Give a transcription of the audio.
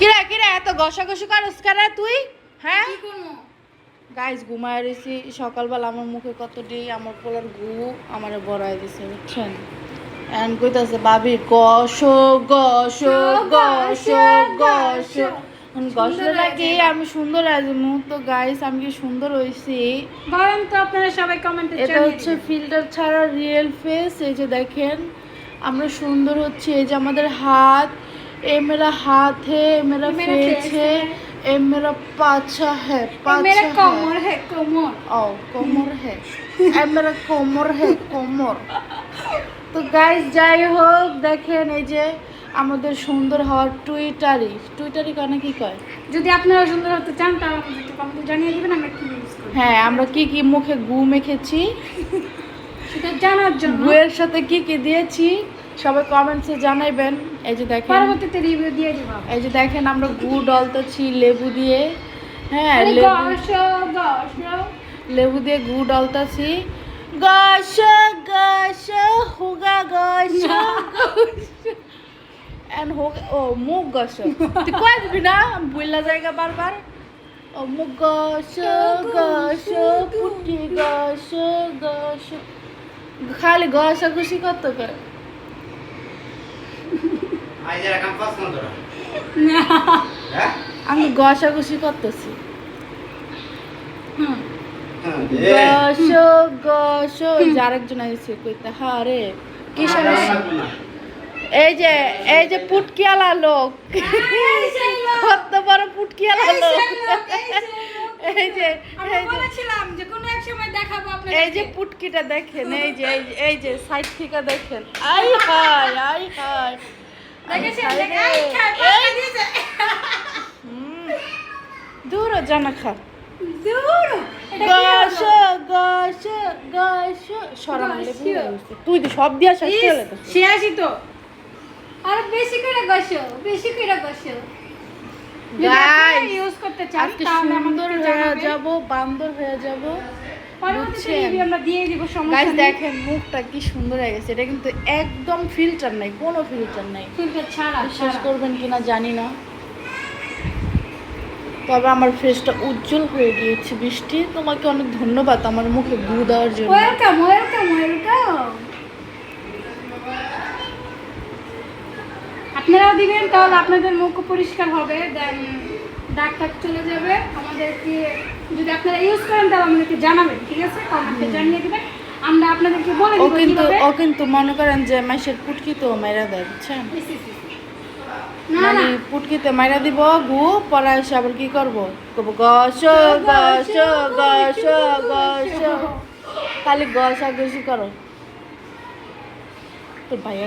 কিরা কিরা এত ঘষাঘষি করস কারা তুই? হ্যাঁ? গাইস ঘুমায় রয়েছি। সকালবেলা আমার মুখে কতটি আমার পোলার গু আমার বড়াই দিছে বুঝছেন? এন্ড কইতাছে ভাবি গস গস গস গস গসলে নাকি আমি সুন্দর আছি তো গাইস আমি কি সুন্দর হইছি বলেন তো আপনারা সবাই কমেন্টে এটা হচ্ছে ফিল্টার ছাড়া রিয়েল ফেস এই যে দেখেন আমরা সুন্দর হচ্ছে। এই যে আমাদের হাত এ মেরা হাত হে এ মেরা मेरा फेस face है ए मेरा पाछा है पाछा मेरा है कमर है कमर ও কোমর হে এ মেরা কোমর হে কোমর তো গাইস যাই হোক দেখেন এই যে আমাদের সুন্দর হওয়ার টুইটারি টুইটারি কানে কি কয় যদি আপনারা সুন্দর হতে চান তাহলে আমাদের একটু কমেন্টে জানিয়ে দিবেন আমরা কি ইউজ করি হ্যাঁ আমরা কি কি মুখে গু মেখেছি সেটা জানার জন্য গুয়ের সাথে কি কি দিয়েছি সবাই কমেন্টসে জানাইবেন। এই যে দেখেন পরবর্তীতে রিভিউ দিয়ে দিব। এই যে দেখেন আমরা গু ডলতেছি লেবু দিয়ে হ্যাঁ লেবু দিয়ে গু ডলতাছি গস গস হুগা গস। এন্ড হোক ও মুখ গস। তুই কয় দিবি না? বললা জায়গা বারবার। ও মুখ গস গস পুটি গস গস। খালি গসা খুশি কত করে? আমি গসা খুশি করতেছি গস আইছে কইতে হারে কি সমস্যা? এই যে এই যে পুটকিয়ালা লোক। কত বড় পুটকিয়ালা লোক। এই যে এই যে। বলেছিলাম যে কোনো এক সময় দেখাবো আপনাদের এই যে পুটকিটা দেখেন এই যে এই যে এই যে সাইড থেকে দেখেন। আই হাই আই হায়। দূর জানা খা। তুই তো সব দিয়া শেষ করে সে আসি তো আর বেশি করে গসো বেশি করে গসো ইউজ করতে চান আজকে সুন্দর হয়ে যাব বান্দর হয়ে যাব। গাইস দেখেন মুখটা কি সুন্দর হয়ে গেছে। এটা কিন্তু একদম ফিল্টার নাই কোনো ফিল্টার নাই। ফিল্টার ছাড়া বিশ্বাস করবেন কিনা জানি না। তবে আমার ফেসটা উজ্জ্বল হয়ে গিয়েছে বৃষ্টি। তোমাকে অনেক ধন্যবাদ আমার মুখে গু দেওয়ার জন্য। ওয়েলকাম ওয়েলকাম ওয়েলকাম আপনারাও দিবেন তাহলে আপনাদের মুখ পরিষ্কার হবে দেন টাগ চলে যাবে। আমাদেরকে যদি আপনারা ইউজ করেন তাহলে আমাদেরকে জানাবেন ঠিক আছে? কমেন্টে জানিয়ে দিবেন। আমরা আপনাদেরকে বলে দিব কিন্তু ও কিন্তু মনে করেন যে মাসের পুটকি তো মাইরা দেয় বুঝছেন? মানে পুটকিতে মাইরা দিব গু পরে এসে আবার কি করব? গস গস গস গস খালি গসা গসি করো। তোর ভাইয়া